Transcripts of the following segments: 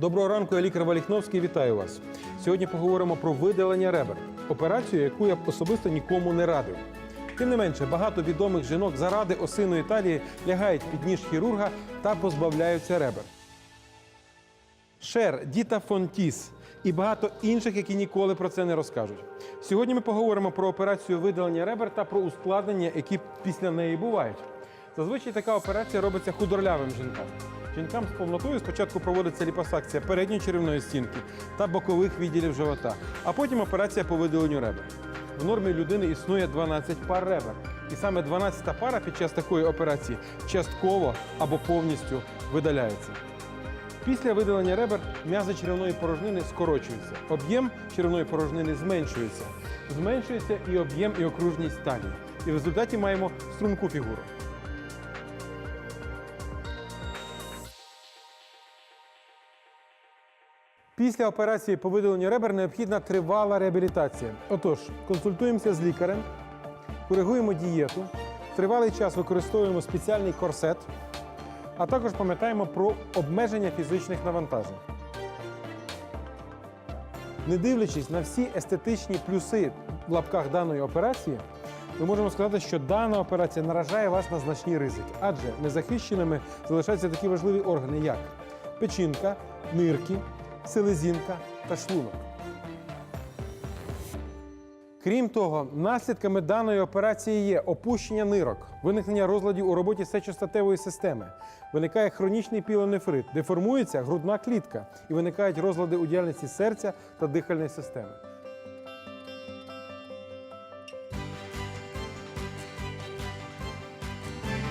Доброго ранку, я лікар Валіхновський. Вітаю вас. Сьогодні поговоримо про видалення ребер, операцію, яку я особисто нікому не радив. Тим не менше, багато відомих жінок заради осиної талії лягають під ніж хірурга та позбавляються ребер. Шер, Діта Фонтіс і багато інших, які ніколи про це не розкажуть. Сьогодні ми поговоримо про операцію видалення ребер та про ускладнення, які після неї бувають. Зазвичай така операція робиться худорлявим жінкам. Жінкам з повнотою спочатку проводиться ліпосакція передньої черевної стінки та бокових відділів живота, а потім операція по видаленню ребер. В нормі людини існує 12 пар ребер. І саме 12-та пара під час такої операції частково або повністю видаляється. Після видалення ребер м'язи черевної порожнини скорочуються. Об'єм черевної порожнини зменшується. Зменшується і об'єм, і окружність талії. І в результаті маємо струнку фігуру. Після операції по видаленню ребер необхідна тривала реабілітація. Отож, консультуємося з лікарем, коригуємо дієту, тривалий час використовуємо спеціальний корсет, а також пам'ятаємо про обмеження фізичних навантажень. Не дивлячись на всі естетичні плюси в лапках даної операції, ми можемо сказати, що дана операція наражає вас на значні ризики, адже незахищеними залишаються такі важливі органи, як печінка, нирки, селезінка та шлунок. Крім того, наслідками даної операції є опущення нирок, виникнення розладів у роботі сечостатевої системи, виникає хронічний пілонефрит, деформується грудна клітка і виникають розлади у діяльності серця та дихальної системи.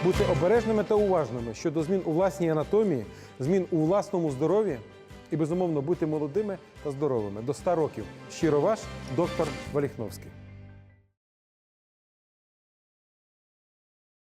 Бути обережними та уважними щодо змін у власній анатомії, змін у власному здоров'ї і, безумовно, бути молодими та здоровими до 100 років. Щиро ваш доктор Валіхновський.